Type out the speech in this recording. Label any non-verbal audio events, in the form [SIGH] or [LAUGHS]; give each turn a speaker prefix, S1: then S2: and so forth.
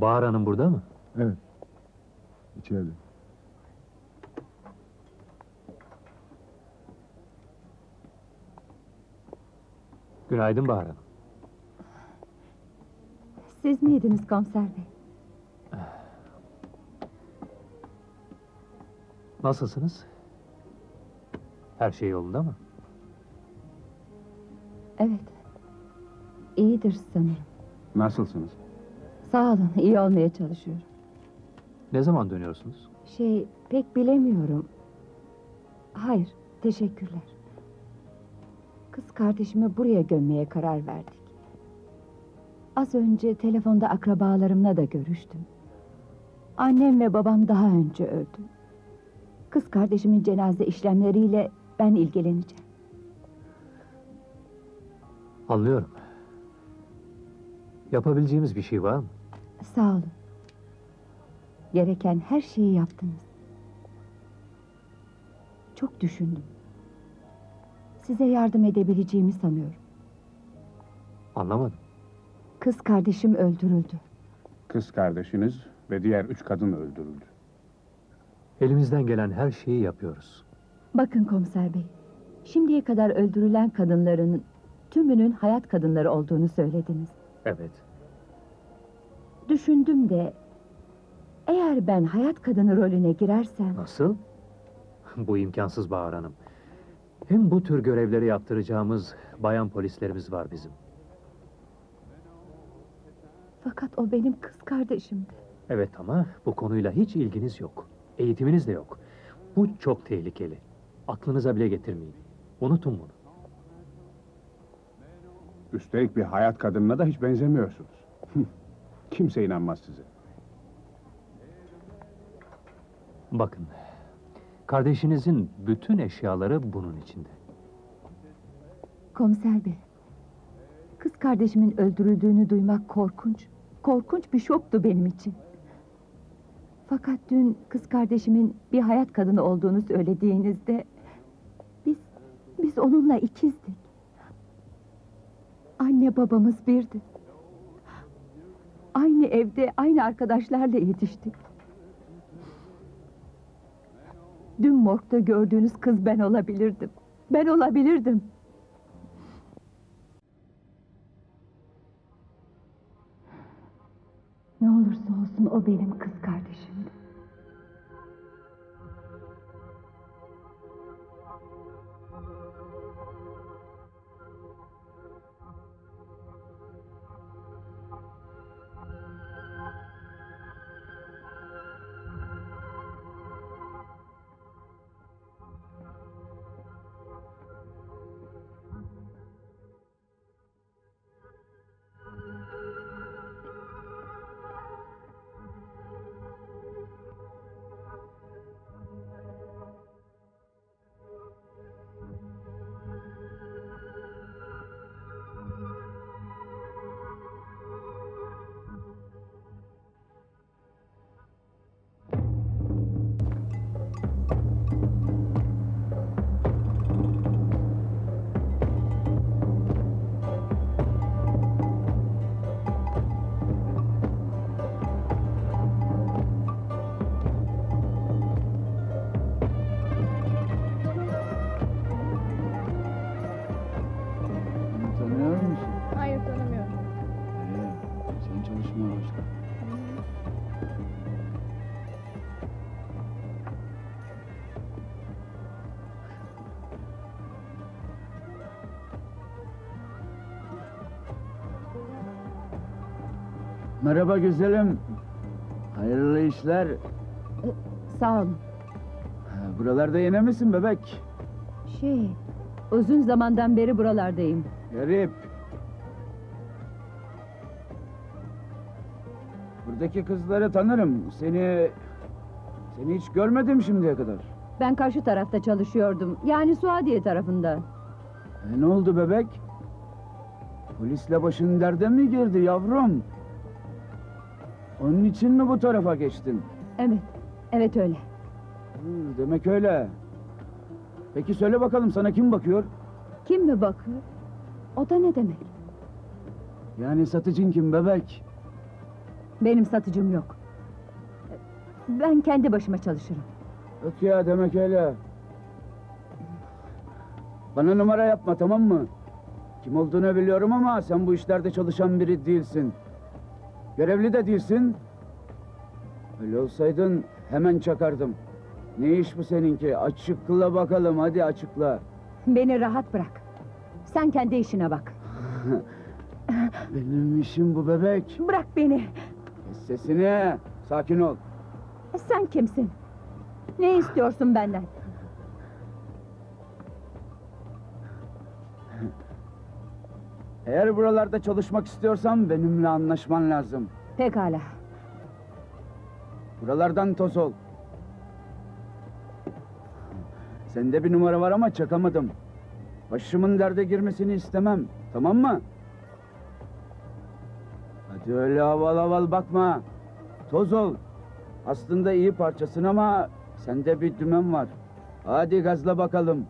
S1: Bahar Hanım burada mı?
S2: Evet. İçeride.
S1: Günaydın Bahar Hanım.
S3: Siz miydiniz komiser bey?
S1: Nasılsınız? Her şey yolunda mı?
S3: Evet. İyidir sanırım.
S2: Nasılsınız?
S3: Sağ olun, iyi olmaya çalışıyorum.
S1: Ne zaman dönüyorsunuz?
S3: Şey, pek bilemiyorum. Hayır, teşekkürler. Kız kardeşimi buraya gömmeye karar verdik. Az önce telefonda akrabalarımla da görüştüm. Annem ve babam daha önce öldü. Kız kardeşimin cenaze işlemleriyle ben ilgileneceğim.
S1: Anlıyorum. Yapabileceğimiz bir şey var mı?
S3: Sağ olun. Gereken her şeyi yaptınız. Çok düşündüm. Size yardım edebileceğimi sanıyorum.
S1: Anlamadım.
S3: Kız kardeşim öldürüldü.
S2: Kız kardeşiniz ve diğer üç kadın öldürüldü.
S1: Elimizden gelen her şeyi yapıyoruz.
S3: Bakın komiser bey. Şimdiye kadar öldürülen kadınların tümünün hayat kadınları olduğunu söylediniz.
S1: Evet.
S3: Düşündüm de eğer ben hayat kadını rolüne girersem
S1: Nasıl? Bu imkansız Bahar Hanım. Hem bu tür görevleri yaptıracağımız bayan polislerimiz var bizim.
S3: fakat o benim kız kardeşimdi.
S1: Evet ama bu konuyla hiç ilginiz yok. Eğitiminiz de yok. Bu çok tehlikeli. Aklınıza bile getirmeyin. Unutun bunu.
S2: Üstelik bir hayat kadınına da hiç benzemiyorsunuz. [LAUGHS] Kimse inanmaz size.
S1: Bakın. Kardeşinizin bütün eşyaları bunun içinde.
S3: Komiser bey. Kız kardeşimin öldürüldüğünü duymak korkunç. Korkunç bir şoktu benim için. Fakat dün kız kardeşimin bir hayat kadını olduğunu söylediğinizde biz biz onunla ikizdik. Anne babamız birdi. Aynı evde, aynı arkadaşlarla yetiştik. Dün morgda gördüğünüz kız ben olabilirdim. Ben olabilirdim. Ne olursa olsun o benim kız kardeşimdi.
S4: Merhaba güzelim. Hayırlı işler.
S3: Sağ olun.
S4: Buralarda yine misin bebek?
S3: Şey, uzun zamandan beri buralardayım.
S4: Garip. Buradaki kızları tanırım. Seni... Seni hiç görmedim şimdiye kadar.
S3: Ben karşı tarafta çalışıyordum. Yani Suadiye tarafında.
S4: E, ne oldu bebek? Polisle başın derde mi girdi yavrum? Onun için mi bu tarafa geçtin?
S3: Evet, evet öyle.
S4: Hı, demek öyle. Peki söyle bakalım sana kim bakıyor?
S3: Kim mi bakıyor? O da ne demek?
S4: Yani satıcın kim bebek?
S3: Benim satıcım yok. Ben kendi başıma çalışırım.
S4: Yok ya demek öyle. Bana numara yapma tamam mı? Kim olduğunu biliyorum ama sen bu işlerde çalışan biri değilsin. Görevli de değilsin. Öyle olsaydın hemen çakardım. Ne iş bu seninki? Açıkla bakalım hadi açıkla.
S3: Beni rahat bırak. Sen kendi işine bak. [LAUGHS]
S4: Benim işim bu bebek.
S3: Bırak beni.
S4: Sesini. Sakin ol.
S3: Sen kimsin? Ne istiyorsun benden? [LAUGHS]
S4: Eğer buralarda çalışmak istiyorsan benimle anlaşman lazım.
S3: Pekala.
S4: Buralardan toz ol. Sende bir numara var ama çakamadım. Başımın derde girmesini istemem. Tamam mı? Hadi öyle havalı havalı bakma. Toz ol. Aslında iyi parçasın ama sende bir dümen var. Hadi gazla bakalım.